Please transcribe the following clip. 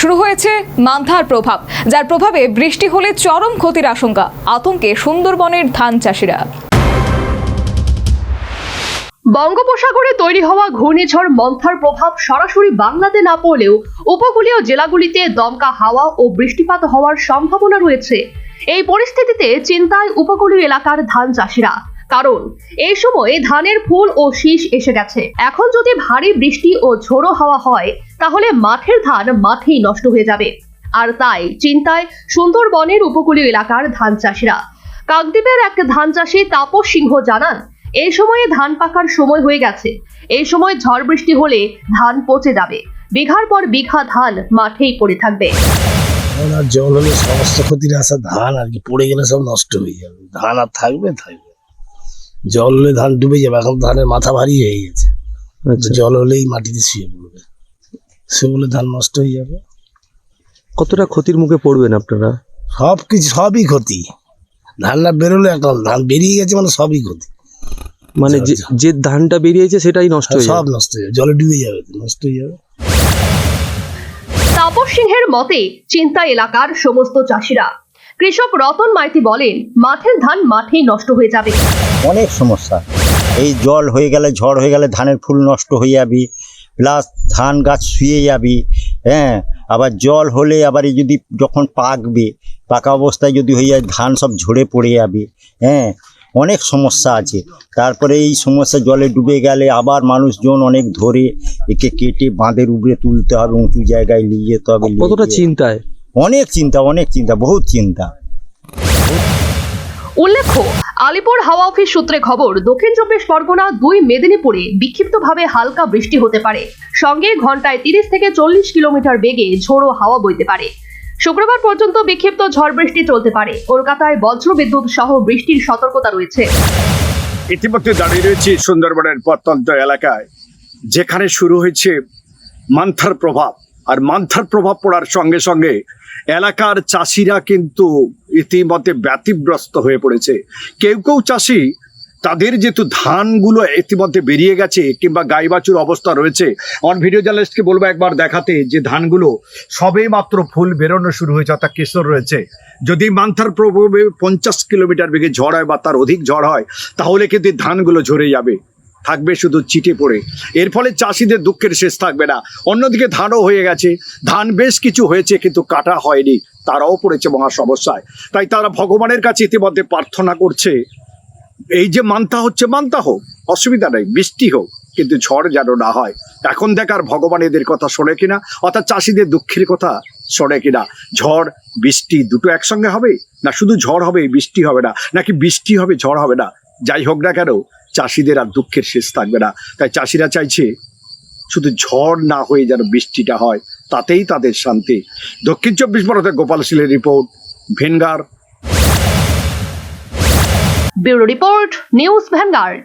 শুরু হয়েছে মান্ধার প্রভাব, যার প্রভাবে বৃষ্টি হলে চরম ক্ষতির আশঙ্কা, আতঙ্কে সুন্দরবনের ধান চাষিরা। বঙ্গোপসাগরে তৈরি হওয়া ঘূর্ণিঝড় মন্থার প্রভাব সরাসরি বাংলাতে না পড়লেও উপকূলীয় জেলাগুলিতে দমকা হাওয়া ও বৃষ্টিপাত হওয়ার সম্ভাবনা রয়েছে। এই পরিস্থিতিতে চিন্তায় উপকূলীয় এলাকার ধান চাষিরা। কারণ, এই সময়ে ধানের ফুল ও শীষ এসে গেছে। এখন যদি ভারী বৃষ্টি ও ঝোড়ো হাওয়া হয়, তাহলে মাঠের ধান মাঠেই নষ্ট হয়ে যাবে। আর তাই চিন্তায় সুন্দরবনের উপকূলীয় এলাকার ধান চাষিরা। কাকদ্বীপের এক ধান চাষি তাপস সিংহ জানান এই সময়ে ধান পাকার সময় হয়ে গেছে। এই সময় ঝড় বৃষ্টি হলে ধান পচে যাবে। বিঘার পর বিঘা ধান মাঠেই পড়ে থাকবে। জল হলে সমস্ত ক্ষতির আসা ধান আর কি, পড়ে গেলে সব নষ্ট হয়ে যাবে। ধান আর থাকবে থাকবে। জল হলে ধান ডুবে যাবে এখন ধানের মাথা ভারী হয়ে গেছে। জল হলেই মাটিতে শুয়ে পড়বে। সে শুয়ে ধান নষ্ট হয়ে যাবে। কতটা ক্ষতির মুখে পড়বেন আপনারা? সব কিছু সবই ক্ষতি। ধান না বেরোলে এখন ধান বেরিয়ে গেছে মানে সবই ক্ষতি। মানে যে আচ্ছা। যে ধানটা বেরিয়েছে সেটাই নষ্ট হয়ে সব নষ্ট হয়ে যাবে জলে ডুবে যাবে নষ্ট হয়ে যাবে। তাপস সিংহের মতে চিন্তা এলাকার সমস্ত চাষিরা কৃষক রতন মাইতি বলেন মাঠের ধান মাঠেই নষ্ট হয়ে যাবে। অনেক সমস্যা। এই জল হয়ে গেলে ঝড় হয়ে গেলে ধানের ফুল নষ্ট হয়ে যাবি প্লাস ধান গাছ শুয়ে যাবি হ্যাঁ? আবার জল হলে আবার এই যদি যখন পাকবে পাকা অবস্থায় যদি হয়ে যায় ধান সব ঝরে পড়ে যাবে হ্যাঁ? অনেক সমস্যা আছে। তারপরে এই সমস্যা জলে ডুবে গেলে আবার মানুষজন অনেক ধরে একে কেটে বাঁধের উপরে তুলতে হবে উঁচু জায়গায় নিয়ে যেতে হবে কতটা চিন্তায়? অনেক চিন্তা অনেক চিন্তা বহুত চিন্তা। উল্লেখ্য আলিপুর হাওয়া অফিস সূত্রে খবর দক্ষিণ চব্বিশ পরগনা দুই মেদিনীপুরে বিক্ষিপ্তভাবে হালকা বৃষ্টি হতে পারে। সঙ্গে ঘন্টায় তিরিশ থেকে চল্লিশ কিলোমিটার বেগে ঝোড়ো হাওয়া বইতে পারে। শুক্রবার পর্যন্ত বিক্ষিপ্ত ঝড় বৃষ্টি চলতে পারে। কলকাতায় বজ্র বিদ্যুৎ সহ বৃষ্টির সতর্কতা রয়েছে। ইতিমধ্যে দাঁড়িয়ে রয়েছি সুন্দরবনের প্রত্যন্ত এলাকায় যেখানে শুরু হয়েছে মান্থার প্রভাব। আর মান্থার প্রভাব পড়ার সঙ্গে সঙ্গে এলাকার চাষিরা কিন্তু ইতিমধ্যে ব্যতিগ্রস্ত হয়ে পড়েছে। কেউ কেউ চাষি তাদের যেহেতু ধানগুলো ইতিমধ্যে বেরিয়ে গেছে কিংবা গাই বাছুর অবস্থা রয়েছে আমার ভিডিও জার্নালিস্টকে বলব একবার দেখাতে যে ধানগুলো সবে মাত্র ফুল বেরোনো শুরু হয়েছে, অর্থাৎ কেশর রয়েছে। যদি মান্থার প্রভাবে পঞ্চাশ কিলোমিটার বেগে ঝড় হয় বা তার অধিক ঝড় হয়, তাহলে কিন্তু ধানগুলো ঝরে যাবে। থাকবে শুধু চিটে পড়ে। এর ফলে চাষিদের দুঃখের শেষ থাকবে না। অন্যদিকে ধানও হয়ে গেছে। ধান বেশ কিছু হয়েছে কিন্তু কাটা হয়নি। তারাও পড়েছে মহা সমস্যায়। তাই তারা ভগবানের কাছে ইতিমধ্যে প্রার্থনা করছে। এই যে মান্তা হচ্ছে মান্তা হোক, অসুবিধা নেই, বৃষ্টি হোক, কিন্তু ঝড় যেন না হয়। এখন দেখার ভগবান এদের কথা শোনে কিনা, অর্থাৎ চাষিদের দুঃখের কথা শোনে কিনা। ঝড়, বৃষ্টি দুটো একসঙ্গে হবে? না শুধু ঝড় হবে, বৃষ্টি হবে না? নাকি বৃষ্টি হবে, ঝড় হবে না? যাই হোক না কেন চাষিদের আর দুঃখের শেষ থাকবে না। তাই চাষিরা চাইছে শুধু ঝড় না হয়ে যেন বৃষ্টিটা হয়, তাতেই তাদের শান্তি। দক্ষিণ চব্বিশ Pargana Gopal শিলের report, Vanguard. Bureau report, news Vanguard